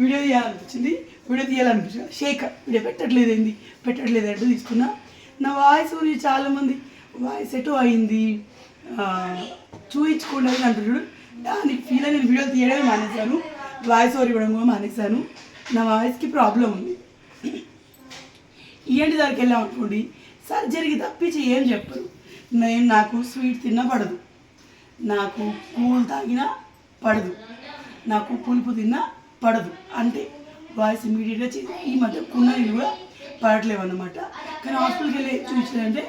Video తీయాలనిపించింది. Video తీయాలనిపించింది. Sheikh video పెట్టట్లేదు ఏంది? పెట్టట్లేదు అంటే తీసుకున్నా. నా వాయిస్ గురించి చాలామంది వాయిస్ ఎటో అయింది? చూయించుకోండి అని అంటున్నాడు దానికి ఫీల్ నేను వీడియో తీయడమే మానేశాను. వాయిస్ ఓవర్ ఇవ్వడం కూడా మానేశాను. నా వాయిస్కి ప్రాబ్లం ఉంది. ఇవన్నీ దగ్గరికి వెళ్ళాం అనుకోండి సర్జరీకి తప్పించి ఏం చెప్పరు. నేను నాకు స్వీట్ తిన్నా పడదు. నాకు కూల్ తాగినా పడదు. నాకు పులుపు తిన్నా పడదు. అంటే వాయిస్ ఇమీడియట్గా చేసి ఈ మధ్య కున్నీళ్ళు కూడా పడట్లేవు అన్నమాట. కానీ హాస్పిటల్కి వెళ్ళి చూపించాలంటే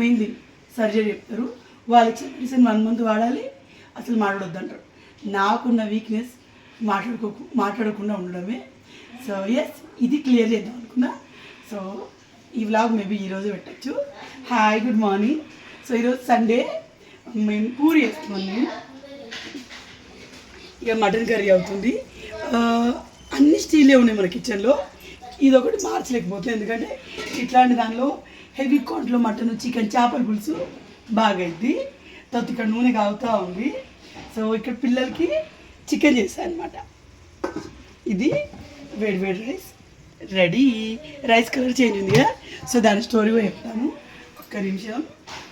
మెయిన్లీ సర్జరీ చెప్తారు వాళ్ళకి మెడిసిన్ వన్ మంత్ వాడాలి అసలు మాట్లాడొద్దు అంటారు నాకున్న వీక్నెస్ మాట్లాడుకో మాట్లాడకుండా ఉండడమే. సో ఎస్ ఇది క్లియర్ చేద్దాం అనుకున్నా. సో ఈ వ్లాగ్ మేబీ ఈరోజు పెట్టచ్చు. హాయ్ గుడ్ మార్నింగ్ సో ఈరోజు సండే మేము పూరి వేస్తున్నాం ఇక మటన్ కర్రీ అవుతుంది. అన్ని స్టీలే ఉన్నాయి మన కిచెన్లో ఇది ఒకటి మార్చలేకపోతుంది ఎందుకంటే ఇట్లాంటి దానిలో హెవీ కాంట్లో మటన్ చికెన్ చేపల పులుసు బాగా అయింది తర్వాత ఇక్కడ నూనె కాగుతూ ఉంది. సో ఇక్కడ పిల్లలకి చికెన్ చేశాను అనమాట ఇది వేడి వేడి rice ready rice colour change ఉంది కదా. సో దాని స్టోరీ కూడా చెప్తాను. ఒక్క నిమిషం.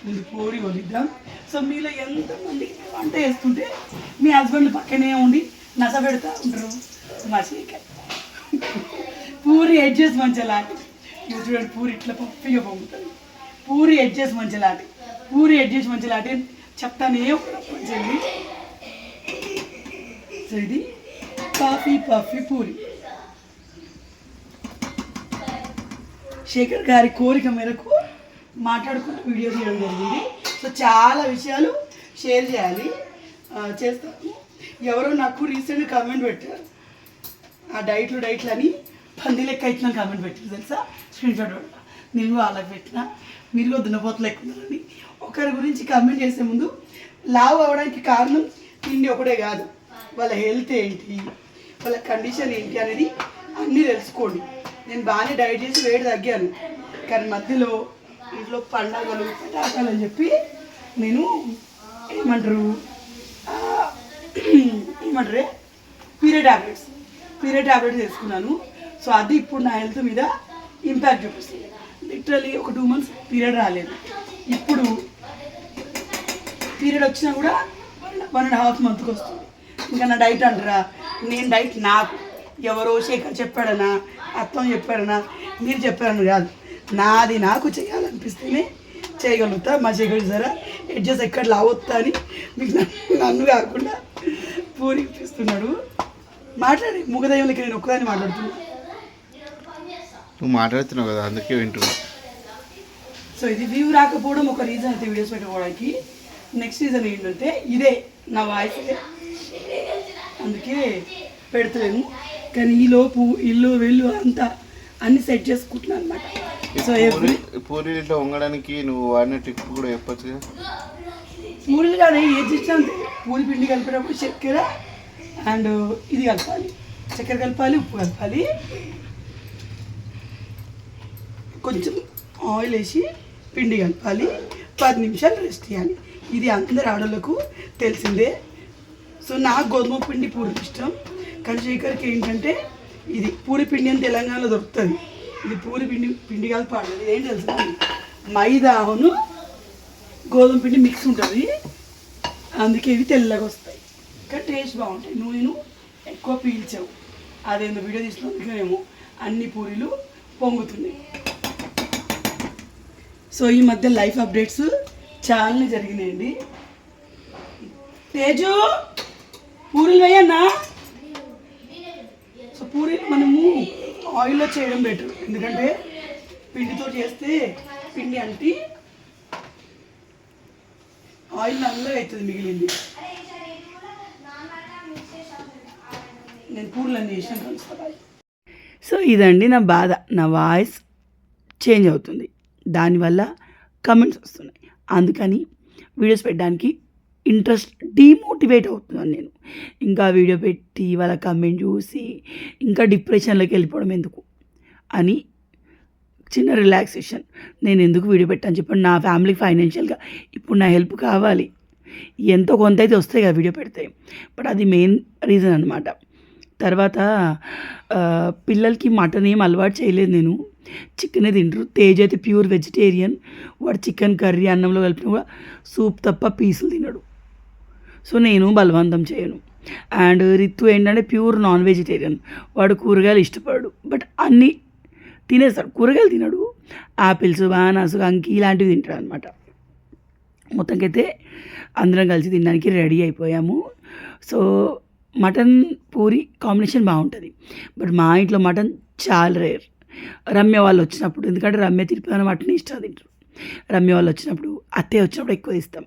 ముందు పూరి వదిద్దాం సో మీలో ఎంతమంది వంట చేస్తుంటే మీ హస్బెండ్ పక్కనే ఉండి నస పెడతా ఉంటారు మా పూరి ఎడ్జెస్ మంచిగా లాంటి ఇవి చూడండి పూరి ఇట్లా పప్పిగా పొంగుతుంది. పూరి ఎడ్జెస్ మంచిగా లాంటి పూరి ఎడ్జెస్ మంచిగా లాంటి చెప్తానే మంచిది సో ఇది కాఫీ పఫీ పూరి. శేఖర్ గారి కోరిక మేరకు మాట్లాడుకుంటూ వీడియో తీయడం జరిగింది. సో చాలా విషయాలు షేర్ చేయాలి. చేస్తాము ఎవరో నాకు రీసెంట్గా కామెంట్ పెట్టారు. ఆ డైట్లు డైట్లు అని పంది లెక్క అవుతున్నాను కామెంట్ పెట్టారు తెలుసా? స్క్రీన్ షాట్ నేను వాళ్ళకి పెట్టిన మీరు కూడా దున్నపోతలు ఎక్కున్నారని ఒకరి గురించి కామెంట్ చేసే ముందు లావ్ అవడానికి కారణం తిండి ఒకటే కాదు. వాళ్ళ హెల్త్ ఏంటి? వాళ్ళ కండిషన్ ఏంటి అనేది అన్నీ తెలుసుకోండి. నేను బాగానే డైట్ చేసి వేడి తగ్గాను. కానీ మధ్యలో ఇంట్లో పండగలు పటాకాలు అని చెప్పి నేను ఏమంటారు? ఏమంటారే? పీరియడ్ ట్యాబ్లెట్స్ పీరియడ్ ట్యాబ్లెట్స్ వేసుకున్నాను. సో అది ఇప్పుడు నా హెల్త్ మీద ఇంపాక్ట్ చూపిస్తుంది. లిటరలీ ఒక టూ మంత్స్ పీరియడ్ రాలేదు. ఇప్పుడు పీరియడ్ వచ్చినా కూడా వన్ అండ్ హాఫ్ మంత్కి వస్తుంది. ఇంకా నా డైట్ అంటారా? నేను డైట్ నాకు. ఎవరో శేఖర్ చెప్పాడనా? అత్తం చెప్పాడనా? మీరు చెప్పారని కాదు. నాది నాకు చేయాలనిపిస్తేనే చేయగలుగుతా. మా శేఖర్ సరే ఎడ్జెస్ ఎక్కడ లావొత్తా అని మీకు నన్ను కాకుండా పూరి ఇప్పిస్తున్నాడు మాట్లాడి ముగదయ్యంలోకి నేను ఒక్కదాన్ని మాట్లాడుతున్నా. నువ్వు మాట్లాడుతున్నావు కదా అందుకే వింటున్నా. సో ఇది వ్యూ రాకపోవడం ఒక రీజన్ అయితే వీడియోస్ పెట్టుకోవడానికి నెక్స్ట్ రీజన్ ఏంటంటే ఇదే నా వాయిస్ అందుకే పెడతలేను. కానీ ఈ లోపు ఇల్లు వెళ్ళు అంతా అన్ని సెట్ చేసుకుంటున్నాను అనమాట సో ఎవ్రీ పూరి పూరి ఇట్లా వంగడానికి నువ్వు వాడిన టిప్ కూడా చెప్పొచ్చు కదా పూరీలు కానీ ఏది చేసినా అంతే. పూరి పిండి కలిపినప్పుడు చక్కెర అండ్ ఇది కలపాలి. చక్కెర కలపాలి ఉప్పు కలపాలి. కొంచెం ఆయిల్ వేసి పిండి కలపాలి. పది నిమిషాలు రెస్ట్ చేయాలి. ఇది అందరు ఆడలకు తెలిసిందే. సో నాకు గోధుమ పిండి పూరి ఇష్టం. కానీ శేఖర్కి ఏంటంటే ఇది పూరి పిండి అని తెలంగాణలో దొరుకుతుంది. ఇది పూరి పిండి పిండి కలపాలి ఇది ఏం తెలుసు? మైదాను గోధుమ పిండి మిక్స్ ఉంటుంది. అందుకే ఇవి తెల్లగా వస్తాయి. కానీ టేస్ట్ బాగుంటాయి. నూనెను ఎక్కువ పీల్చవు. అదేందో వీడియో తీసినందుకేమో అన్ని పూరీలు పొంగుతున్నాయి. సో ఈ మధ్య లైఫ్ అప్డేట్స్ చాలానే జరిగినాయండి. తేజు పూరీలు వేయన్నా సో పూరీలు మనము ఆయిల్లో చేయడం బెటర్ ఎందుకంటే పిండితో చేస్తే పిండి అంటే ఆయిల్ నల్లగా అవుతుంది మిగిలింది. నేను పూర్లు అన్ని వేసిన సో ఇదండి నా బాధ. నా వాయిస్ చేంజ్ అవుతుంది. దానివల్ల కమెంట్స్ వస్తున్నాయి. అందుకని వీడియోస్ పెట్టడానికి ఇంట్రెస్ట్ డీమోటివేట్ అవుతున్నాను నేను. ఇంకా వీడియో పెట్టి వాళ్ళ కమెంట్ చూసి ఇంకా డిప్రెషన్లోకి వెళ్ళిపోవడం ఎందుకు అని చిన్న రిలాక్సేషన్. నేను ఎందుకు వీడియో పెట్టాను చెప్పండి. నా ఫ్యామిలీకి ఫైనాన్షియల్గా ఇప్పుడు నా హెల్ప్ కావాలి. ఎంతో కొంత అయితే వస్తాయి కదా వీడియో పెడితే. బట్ అది మెయిన్ రీజన్ అనమాట తర్వాత పిల్లలకి మటన్ ఏం అలవాటు చేయలేదు నేను. చికెనే తింటారు. తేజ్ అయితే ప్యూర్ వెజిటేరియన్. వాడు చికెన్ కర్రీ అన్నంలో కలిపిన కూడా సూప్ తప్ప పీసులు తినడు. సో నేను బలవంతం చేయను. అండ్ రిత్తు ఏంటంటే ప్యూర్ నాన్ వెజిటేరియన్. వాడు కూరగాయలు ఇష్టపడడు బట్ అన్నీ తినేస్తాడు కూరగాయలు తినడు. ఆపిల్స్ బనానాస్ అంకి ఇలాంటివి తింటాడు అనమాట మొత్తంకైతే అందరం కలిసి తినడానికి రెడీ అయిపోయాము. సో మటన్ పూరి కాంబినేషన్ బాగుంటుంది. బట్ మా ఇంట్లో మటన్ చాలా రేర్. రమ్య వాళ్ళు వచ్చినప్పుడు ఎందుకంటే రమ్య తిరుపతి మటన్ ఇష్టం తింటారు. రమ్య వాళ్ళు వచ్చినప్పుడు అత్తయ్య వచ్చినప్పుడు ఎక్కువ ఇస్తాం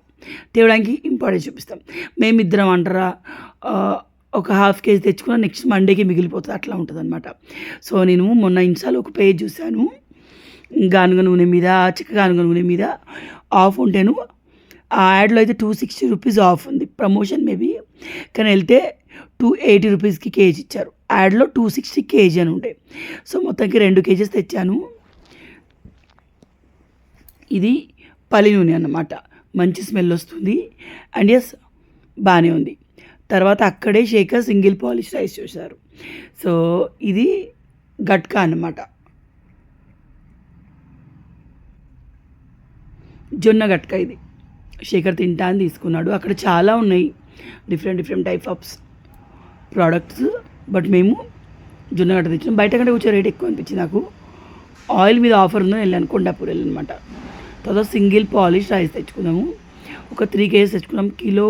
తేవడానికి ఇంపార్టెన్స్ చూపిస్తాం. మేమిద్దరం అంటారా ఒక హాఫ్ కేజీ తెచ్చుకున్న నెక్స్ట్ మండేకి మిగిలిపోతుంది. అట్లా ఉంటుంది అనమాట సో నేను మొన్న ఇన్స్టాలో ఒక పేజ్ చూశాను. గానుగ నూనె మీద చిక్క గానుగ నూనె మీద ఆఫ్ ఉంటేను ఆ యాడ్లో అయితే టూ సిక్స్టీ రూపీస్ ఆఫ్ ఉంది. ప్రమోషన్ మేబీ కానీ వెళ్తే టూ ఎయిటీ రూపీస్కి కేజీ ఇచ్చారు. యాడ్లో టూ సిక్స్టీ కేజీ అని ఉండే. సో మొత్తానికి రెండు కేజీస్ తెచ్చాను. ఇది పల్లి నూనె అన్నమాట. మంచి స్మెల్ వస్తుంది. అండ్ ఎస్ బాగానే ఉంది. తర్వాత అక్కడే శేఖర్ సింగిల్ పాలిష్ రైస్ చూశారు. సో ఇది గట్కా అన్నమాట. జొన్న గట్క ఇది. శేఖర్ తింటా అని తీసుకున్నాడు. అక్కడ చాలా ఉన్నాయి. Different different type of products. But మేము జొన్న గట్ట తెచ్చినాం బయట కంటే కొంచెం రేట్ ఎక్కువ అనిపించింది నాకు. ఆయిల్ మీద ఆఫర్ ఉందని వెళ్ళాను. కొండాపూర్ వెళ్ళనమాట తర్వాత సింగిల్ పాలిష్ రైస్ తెచ్చుకున్నాము. ఒక త్రీ కేజీస్ తెచ్చుకున్నాం. కిలో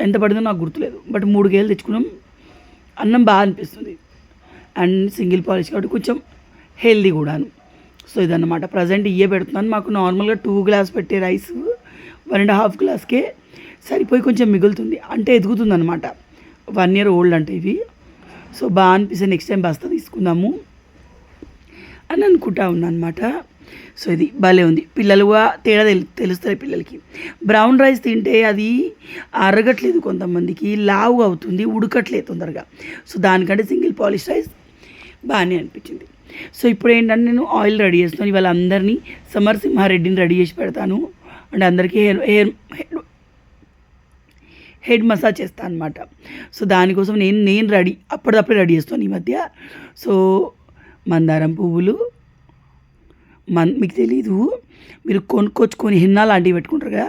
ఎంత పడిందో నాకు గుర్తులేదు. బట్ మూడు కేజీలు తెచ్చుకున్నాం. అన్నం బాగా అనిపిస్తుంది. అండ్ సింగిల్ పాలిష్ కాబట్టి కొంచెం హెల్దీ కూడాను. సో ఇదన్నమాట. ప్రజెంట్ ఇయ్యే పెడుతున్నాను. మాకు నార్మల్గా టూ గ్లాస్ పెట్టే రైస్ వన్ అండ్ హాఫ్ గ్లాస్కే సరిపోయి కొంచెం మిగులుతుంది. అంటే ఎదుగుతుంది అనమాట వన్ ఇయర్ ఓల్డ్ అంటే ఇవి. సో బాగా అనిపిస్తే నెక్స్ట్ టైం బస్తా తీసుకుందాము అని అనుకుంటా ఉన్నాను అనమాట సో ఇది భలే ఉంది. పిల్లలుగా తేడా తెలు తెలుస్తాయి పిల్లలకి. బ్రౌన్ రైస్ తింటే అది అరగట్లేదు కొంతమందికి లావు అవుతుంది ఉడకట్లేదు తొందరగా. సో దానికంటే సింగిల్ పాలిష్ రైస్ బాగానే అనిపించింది. సో ఇప్పుడు ఏంటంటే నేను ఆయిల్ రెడీ చేస్తున్నాను. ఇవాళ అందరినీ సమర్ సింహారెడ్డిని రెడీ చేసి పెడతాను. అండ్ అందరికీ hair hair head head massage చేస్తాను అనమాట సో దానికోసం నేను నేను రెడీ అప్పటిదప్పుడే రెడీ చేస్తాను ఈ మధ్య. సో మందారం పువ్వులు మన్ మీకు తెలీదు. మీరు కొనుక్కొచ్చుకొని హిన్నా లాంటివి పెట్టుకుంటారు కదా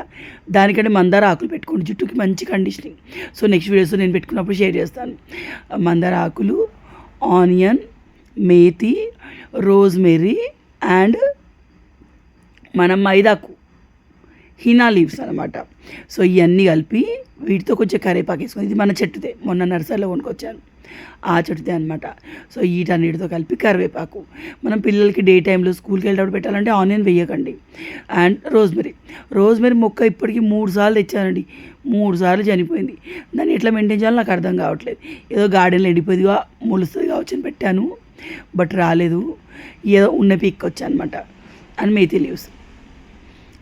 దానికంటే మందార ఆకులు పెట్టుకోండి. జుట్టుకి మంచి కండిషనింగ్ సో నెక్స్ట్ వీడియోస్ నేను పెట్టుకున్నప్పుడు షేర్ చేస్తాను. మందార ఆకులు ఆనియన్ మేతి రోజ్మెరీ అండ్ మనం మైదాకు. హీనా లీవ్స్ అనమాట సో ఇవన్నీ కలిపి వీటితో కొంచెం కరివేపాకు వేసుకుని ఇది మన చెట్టుదే. మొన్న నర్సరీలో కొనుక్కొచ్చాను. ఆ చెట్టుదే అనమాట సో వీటన్నిటితో కలిపి కరివేపాకు. మనం పిల్లలకి డే టైంలో స్కూల్కి వెళ్ళేటప్పుడు పెట్టాలంటే ఆనియన్ వేయకండి. And rosemary. రోజ్మెరీ మొక్క ఇప్పటికీ మూడు సార్లు తెచ్చానండి. మూడు సార్లు చనిపోయింది. దాన్ని ఎట్లా మెయింటైన్ చేయాలో నాకు అర్థం కావట్లేదు. ఏదో గార్డెన్లో ఎండిపోయిందిగా మొలుస్తుంది కావచ్చు అని పెట్టాను. బట్ రాలేదు. ఏదో ఉన్న పీక్ వచ్చా అనమాట అండ్ మేతి లీవ్స్.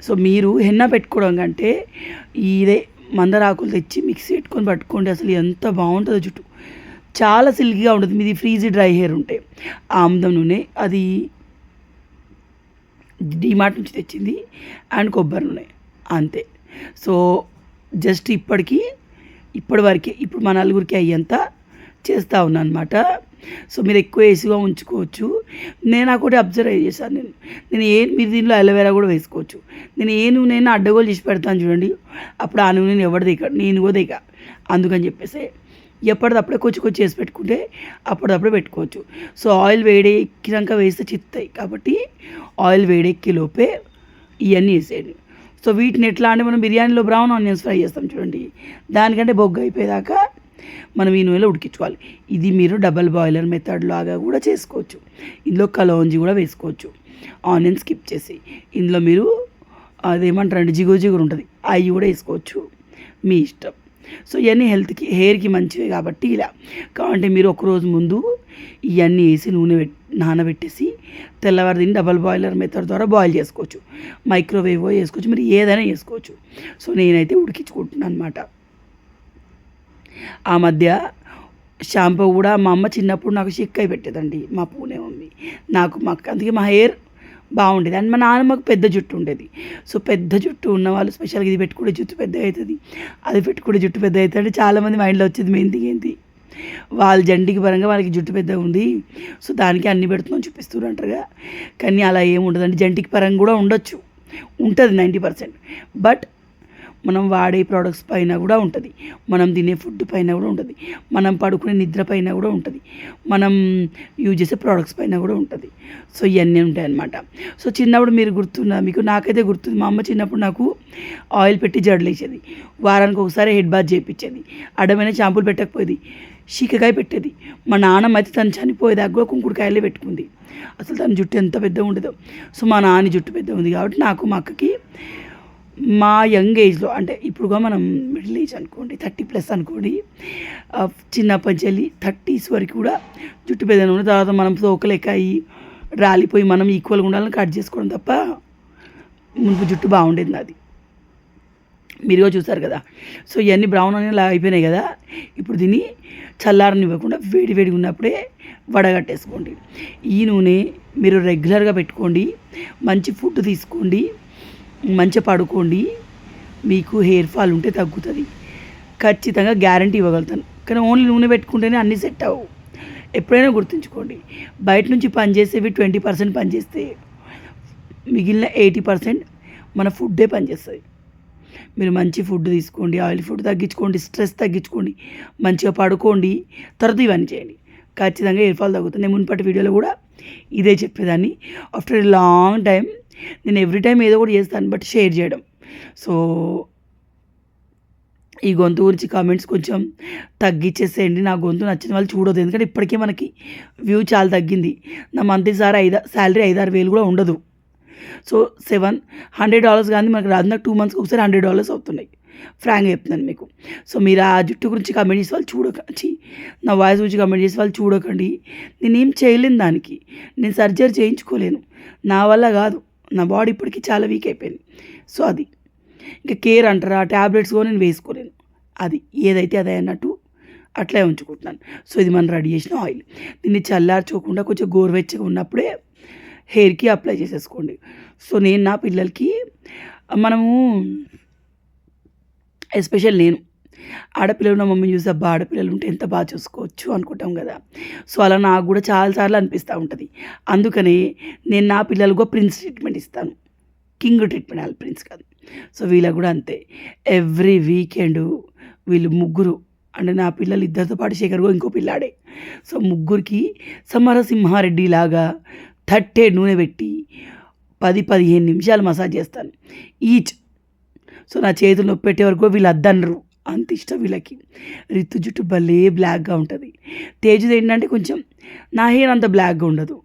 సో మీరు హెన్న పెట్టుకోవడం కంటే ఇదే మందరాకులు తెచ్చి మిక్సీ పెట్టుకొని పట్టుకోండి. అసలు ఎంత బాగుంటుందో జుట్టు. చాలా సిల్కీగా ఉంటుంది. మీది ఫ్రీజీ డ్రై హెయిర్ ఉంటే. ఆముదం నూనె అది డిమార్ట్ నుంచి తెచ్చింది. అండ్ కొబ్బరి నూనె అంతే. సో జస్ట్ ఇప్పటికి ఇప్పటి వరకే ఇప్పుడు మా నలుగురికి అయ్యేంత చేస్తూ ఉన్నాను అనమాట సో మీరు ఎక్కువ ఏసీగా ఉంచుకోవచ్చు. నేను ఒకటి అబ్జర్వ్ చేశాను నేను. నేను ఏ మీరు దీనిలో అలోవెరా కూడా వేసుకోవచ్చు. నేను ఏ నూనె అడ్డగోలు చేసి పెడతాను చూడండి. అప్పుడు ఆ నూనె ఎవరు దిగ నేను కూడా దిగ అందుకని చెప్పేసి ఎప్పటిదప్పుడే కొంచెం కొంచెం చేసి పెట్టుకుంటే అప్పటిదప్పుడే పెట్టుకోవచ్చు. సో ఆయిల్ వేడి ఎక్కినాక వేస్తే చిత్తాయి. కాబట్టి ఆయిల్ వేడెక్కి లోపే ఇవన్నీ వేసేయండి. సో వీటిని ఎట్లా అంటే మనం బిర్యానీలో బ్రౌన్ ఆనియన్స్ ఫ్రై చేస్తాం చూడండి. దానికంటే బొగ్గు అయిపోయేదాకా మనం ఈ నూనెలో ఉడికించుకోవాలి. ఇది మీరు డబల్ బాయిలర్ మెథడ్ లాగా కూడా చేసుకోవచ్చు. ఇందులో కలోంజి కూడా వేసుకోవచ్చు. ఆనియన్ స్కిప్ చేసి ఇందులో మీరు అదేమంటారండి జిగురు జిగురు ఉంటుంది. అవి కూడా వేసుకోవచ్చు. మీ ఇష్టం. సో ఇవన్నీ హెల్త్కి హెయిర్కి మంచివి కాబట్టి ఇలా. కావాలంటే మీరు ఒకరోజు ముందు ఇవన్నీ వేసి నూనె నానబెట్టేసి తెల్లవారి దీన్ని డబల్ బాయిలర్ మెథడ్ ద్వారా బాయిల్ చేసుకోవచ్చు. మైక్రోవేవ్ చేసుకోవచ్చు మీరు ఏదైనా చేసుకోవచ్చు సో నేనైతే ఉడికించుకుంటున్నాను అనమాట ఆ మధ్య షాంపూ కూడా మా అమ్మ చిన్నప్పుడు నాకు చిక్కై పెట్టేదండి మా పూణే మమ్మీ. నాకు మా అందుకే మా హెయిర్ బాగుండేది. అండ్ మా నాన్నమ్మకు పెద్ద జుట్టు ఉండేది. సో పెద్ద జుట్టు ఉన్న వాళ్ళు స్పెషల్గా ఇది పెట్టుకుంటే జుట్టు పెద్ద అవుతుంది. అది పెట్టుకుంటే జుట్టు పెద్ద అవుతుంది చాలామంది మైండ్లో వచ్చేది మెయింది ఏంది వాళ్ళ జంటికి పరంగా వాళ్ళకి జుట్టు పెద్ద ఉంది. సో దానికి అన్ని పెడుతున్నాం చూపిస్తారు అంటారుగా. కానీ అలా ఏమి ఉండదండి. జంటికి పరంగా కూడా ఉండొచ్చు. ఉంటుంది నైంటీ పర్సెంట్. బట్ మనం వాడే ప్రోడక్ట్స్ పైన కూడా ఉంటుంది. మనం తినే ఫుడ్ పైన కూడా ఉంటుంది. మనం పడుకునే నిద్ర పైన కూడా ఉంటుంది. మనం యూజ్ చేసే ప్రోడక్ట్స్ పైన కూడా ఉంటుంది. సో ఇవన్నీ ఉంటాయి అన్నమాట సో చిన్నప్పుడు మీరు గుర్తున్నా మీకు నాకైతే గుర్తుంది. మా అమ్మ చిన్నప్పుడు నాకు ఆయిల్ పెట్టి జడలేసేది వారానికి ఒకసారి హెడ్ బాత్ చేయించేది అడమైన షాంపూలు పెట్టకపోయేది. షీకకాయ పెట్టేది. మా నాన్నమ్మ అయితే తను చనిపోయేదాకా కూడా కుంకుడుకాయలే పెట్టుకుంది. అసలు తన జుట్టు ఎంత పెద్దగా ఉండదో. సో మా నాన్న జుట్టు పెద్దగా ఉంది కాబట్టి నాకు మా అక్కకి మా యంగ్ ఏజ్లో అంటే ఇప్పుడుగా మనం మిడిల్ ఏజ్ అనుకోండి థర్టీ ప్లస్ అనుకోండి ఆ, చిన్నప్పటి థర్టీస్ వరకు కూడా జుట్టు పెద్దగా ఉన్న తర్వాత మనం తోకలెక్కాయి రాలిపోయి మనం ఈక్వల్గా ఉండాలని కట్ చేసుకోవడం తప్ప మునుపు జుట్టు బాగుండేది నాది. మీరుగా చూసారు కదా. సో ఇవన్నీ బ్రౌన్ అనేలా అయిపోయినాయి కదా. ఇప్పుడు దీన్ని చల్లారనివ్వకుండా వేడి వేడిగా ఉన్నప్పుడే వడగట్టేసుకోండి. ఈ నూనె మీరు రెగ్యులర్గా పెట్టుకోండి మంచి ఫుడ్ తీసుకోండి మంచిగా పడుకోండి. మీకు హెయిర్ ఫాల్ ఉంటే తగ్గుతుంది. ఖచ్చితంగా గ్యారంటీ ఇవ్వగలుగుతాను. కానీ ఓన్లీ నూనె పెట్టుకుంటేనే అన్నీ సెట్ అవ్వవు. ఎప్పుడైనా గుర్తుంచుకోండి. బయట నుంచి పనిచేసేవి ట్వంటీ పర్సెంట్ పనిచేస్తే మిగిలిన ఎయిటీ పర్సెంట్ మన ఫుడ్డే పనిచేస్తుంది మీరు మంచి ఫుడ్ తీసుకోండి ఆయిల్ ఫుడ్ తగ్గించుకోండి స్ట్రెస్ తగ్గించుకోండి మంచిగా పడుకోండి తర్వాత ఇవన్నీ చేయండి. ఖచ్చితంగా హెయిర్ ఫాల్ తగ్గుతుంది. నేను మునుపటి వీడియోలో కూడా ఇదే చెప్పేదాన్ని. ఆఫ్టర్ ఏ లాంగ్ టైం నేను ఎవ్రీ టైం ఏదో కూడా చేస్తాను బట్ షేర్ చేయడం. సో ఈ గొంతు గురించి కామెంట్స్ కొంచెం తగ్గించేసేయండి నా గొంతు నచ్చిన వాళ్ళు చూడదు ఎందుకంటే ఇప్పటికే మనకి వ్యూ చాలా తగ్గింది. నా మంత్లీ సార్ ఐదు శాలరీ ఐదారు వేలు కూడా ఉండదు. సో సెవెన్ హండ్రెడ్ డాలర్స్ కానీ మనకు రాదు. నాకు టూ మంత్స్కి ఒకసారి హండ్రెడ్ డాలర్స్ అవుతున్నాయి. ఫ్రాంక్గా చెప్తున్నాను మీకు. సో మీరు ఆ జుట్టు గురించి కమెంట్ చేసే వాళ్ళు చూడకండి. నా వాయిస్ గురించి కమెంట్ చేసే వాళ్ళు చూడకండి. నేనేం చేయలేను దానికి. నేను సర్జరీ చేయించుకోలేను. నా వల్ల కాదు. నా బాడీ ఇప్పటికీ చాలా వీక్ అయిపోయింది. సో అది. ఇంకా కేర్ అంటారా ట్యాబ్లెట్స్ కూడా నేను వేసుకోలేను. అది ఏదైతే అదే అన్నట్టు అట్లే ఉంచుకుంటున్నాను. సో ఇది మనం రెడీ చేసిన ఆయిల్ దీన్ని చల్లార్చుకోకుండా కొంచెం గోరువెచ్చగా ఉన్నప్పుడే హెయిర్కి అప్లై చేసేసుకోండి. సో నేను నా పిల్లలకి మనము ఎస్పెషల్ నేను ఆడపిల్లలు మమ్మీ చూసి అబ్బా ఆడపిల్లలు ఉంటే ఎంత బాగా చూసుకోవచ్చు అనుకుంటాం కదా. సో అలా నాకు కూడా చాలాసార్లు అనిపిస్తూ ఉంటుంది. అందుకని నేను నా పిల్లలకు ప్రిన్స్ ట్రీట్మెంట్ ఇస్తాను. కింగ్ ట్రీట్మెంట్ వాళ్ళు ప్రిన్స్ కాదు. సో వీళ్ళకు కూడా అంతే. ఎవ్రీ వీకెండ్ వీళ్ళు ముగ్గురు అంటే నా పిల్లలు ఇద్దరితో పాటు శేఖర్ కూడా ఇంకో పిల్లాడే. సో ముగ్గురికి సమరసింహారెడ్డి లాగా థర్టే నూనె పెట్టి పది పదిహేను నిమిషాలు మసాజ్ చేస్తాను. ఈచ్. సో నా చేతులు నొప్పి పెట్టే వరకు వీళ్ళు అద్దనరు. అంత ఇష్టం వీళ్ళకి. రిత్తు జుట్టు భలే బ్లాక్గా ఉంటుంది. తేజుది ఏంటంటే కొంచెం నా హెయిర్ అంత బ్లాక్గా ఉండదు.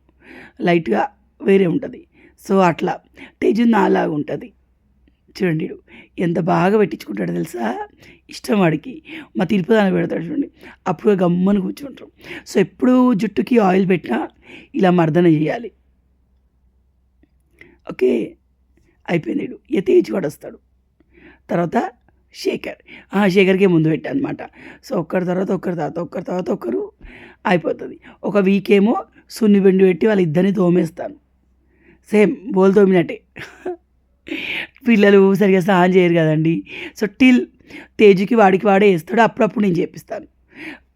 లైట్గా వేరే ఉంటుంది. సో అట్లా. తేజు నాలాగా ఉంటుంది. చూడండి ఎంత బాగా పెట్టించుకుంటాడో తెలుసా? ఇష్టం వాడికి. మా తిరుపతి పెడతాడు చూడండి. అప్పుడు గమ్మని కూర్చుంటాం సో ఎప్పుడు జుట్టుకి ఆయిల్ పెట్టినా ఇలా మర్దన చేయాలి. ఓకే? అయిపోయింది ఈడు ఇక తేజ్ వాడు వస్తాడు. తర్వాత శేఖర్. ఆ శేఖర్కే ముందు పెట్టా అనమాట సో ఒక్కరి తర్వాత ఒక్కరి తర్వాత ఒక్కరి తర్వాత ఒకరు అయిపోతుంది. ఒక వీక్ ఏమో సున్ని బెండు పెట్టి వాళ్ళ ఇద్దరిని తోమేస్తాను. సేమ్ బోల్ తోమినట్టే. పిల్లలు సరిగ్గా స్నానం చేయరు కదండి. సో టిల్ తేజుకి వాడికి వాడే వేస్తాడు. అప్పుడప్పుడు నేను చేపిస్తాను.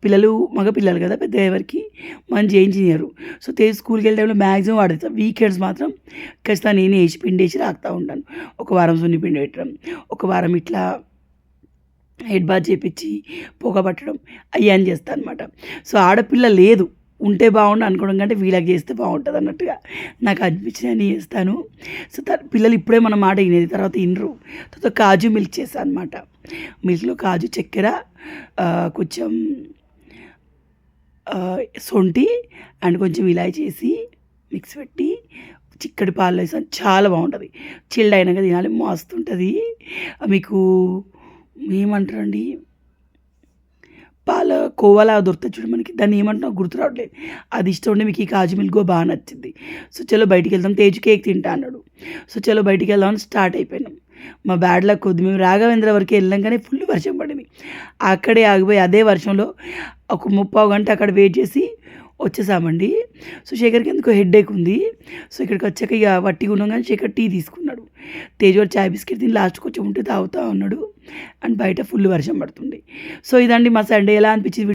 పిల్లలు మగ పిల్లలు కదా పెద్ద ఎవరికి మంచి చేయించినారు సో తేజ్ స్కూల్కి వెళ్ళే టైంలో మ్యాక్సిమం వాడేస్తాం. వీకెండ్స్ మాత్రం ఖచ్చితంగా నేను వేసి పిండి వేసి రాకుతూ ఉంటాను. ఒక వారం సున్ని పిండి పెట్టడం. ఒక వారం ఇట్లా హెడ్ బాత్ చేపించి పొగబట్టడం పట్టడం అని చేస్తాను అనమాట సో ఆడపిల్ల లేదు ఉంటే బాగుండు అనుకోవడం కంటే వీళ్ళకి చేస్తే బాగుంటుంది అన్నట్టుగా నాకు అనిపించినవి చేస్తాను. సో పిల్లలు ఇప్పుడే మన మాట వినేది తర్వాత ఇనరు. తర్వాత కాజు మిల్క్ చేస్తాను అనమాట మిల్క్లో కాజు చక్కెర కొంచెం సొంటి అండ్ కొంచెం ఇలా చేసి మిక్స్ పెట్టి చిక్కటి పాలు వేసాను చాలా బాగుంటుంది. చిల్డ్ అయినాక తినాలి మస్తు ఉంటుంది. మీకు ఏమంటారండి? పాల కోవాలా దొరుకుతుంది చూడు మనకి దాన్ని ఏమంటున్నా గుర్తు రావట్లేదు. అది ఇష్టం ఉండే మీకు ఈ కాజు మిల్క్ బాగా నచ్చింది. సో చలో బయటికి వెళ్దాం తేజ్ కేక్ తింటా అన్నాడు. సో చలో బయటికి వెళ్దాం అని స్టార్ట్ అయిపోయినాం. మా బ్యాడ్ లక్ కొద్ది మేము రాఘవేంద్ర వరకు వెళ్ళాం కానీ ఫుల్ వర్షం పడింది. అక్కడే ఆగిపోయి అదే వర్షంలో ఒక ముప్పావు గంట అక్కడ వెయిట్ చేసి వచ్చేసామండి. సో శేఖర్కి ఎందుకో హెడ్ఏక్ ఉంది. సో ఇక్కడికి వచ్చాక ఇక వట్టిగా ఉన్నాం కానీ శేఖర్ టీ తీసుకున్నాడు. తేజవాడు చాయ్ బిస్కెట్ తిని లాస్ట్కి వచ్చి ఉంటే తాగుతూ ఉన్నాడు. అండ్ బయట ఫుల్ వర్షం పడుతుంది సో ఇదండి మా సండే. ఎలా అనిపించింది